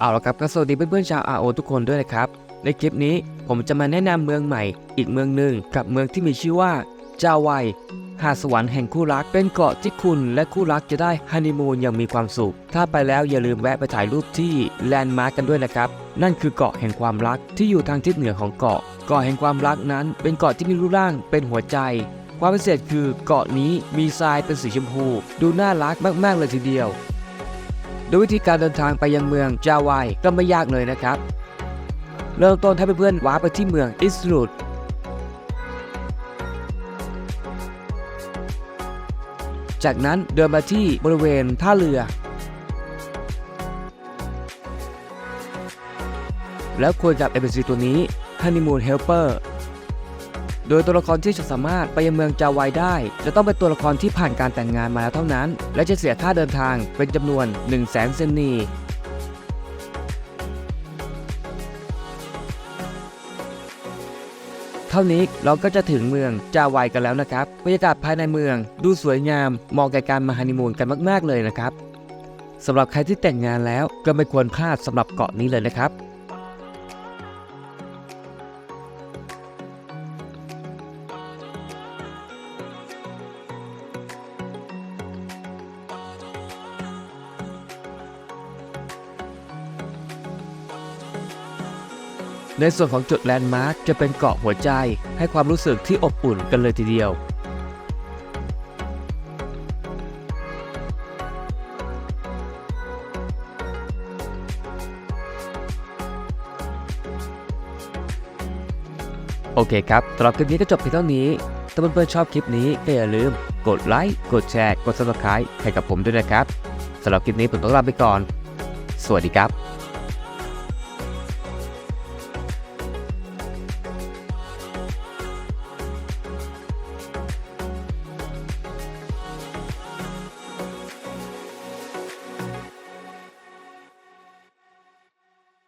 เอาละครับก็สวัสดีเพื่อนๆชาว RO ทุกคนด้วยนะครับ ในคลิปนี้ผมจะมาแนะนำเมืองใหม่ อีกเมืองหนึ่งกับเมืองที่มีชื่อว่า จาวัยหาดสวรรค์แห่งคู่รักเป็นเกาะที่คุณและคู่รักจะได้ฮันนีมูนอย่างมีความสุข ถ้าไปแล้วอย่าลืมแวะไปถ่ายรูปที่แลนด์มาร์กกันด้วยนะครับ นั่นคือเกาะแห่งความรักที่อยู่ทางทิศเหนือของเกาะ เกาะแห่งความรักนั้น เป็นเกาะที่มีรูปร่างเป็นหัวใจ ความพิเศษคือเกาะนี้มีทรายเป็นสีชมพู ดูน่ารักมากๆเลยทีเดียว โดยวิธีการเดินทางไปยังเมืองจาวายก็ไม่ยากเลยนะครับ เริ่มต้นให้เพื่อนๆว้าร์ปไปที่เมืองอิสรูดจากนั้นเดินมาที่บริเวณท่าเรือ แล้วคุยกับ NPC ตัวนี้ Honeymoon Helper โดยตัวละครที่จะสามารถไปยังเมืองจาวายได้ จะต้องเป็นตัวละครที่ผ่านการแต่งงานมาแล้วเท่านั้น และจะเสียค่าเดินทางเป็นจำนวน 1 0 0 0 0แสนเซนนีเท่านี้เราก็จะถึงเมืองจาวายกันแล้วนะครับบรรยากาศภายในเมืองดูสวยงามเหมาะแก่การมาฮันนีมูนกันมาก ๆ เลยนะครับสำหรับใครที่แต่งงานแล้วก็ไม่ควรพลาดสำหรับเกาะนี้เลยนะครับ ในส่วนของจุดแลนด์มาร์กจะเป็นเกาะหัวใจ ให้ความรู้สึกที่อบอุ่นกันเลยทีเดียว โอเคครับสำหรับคลิปนี้ก็จบเพียงเท่านี้ถ้าเพื่อนๆชอบคลิปนี้ก็อย่าลืม กดไลค์ กดแชร์ กด subscribe ให้กับผมด้วยนะครับสำหรับคลิปนี้ผมต้องลาไปก่อน สวัสดีครับ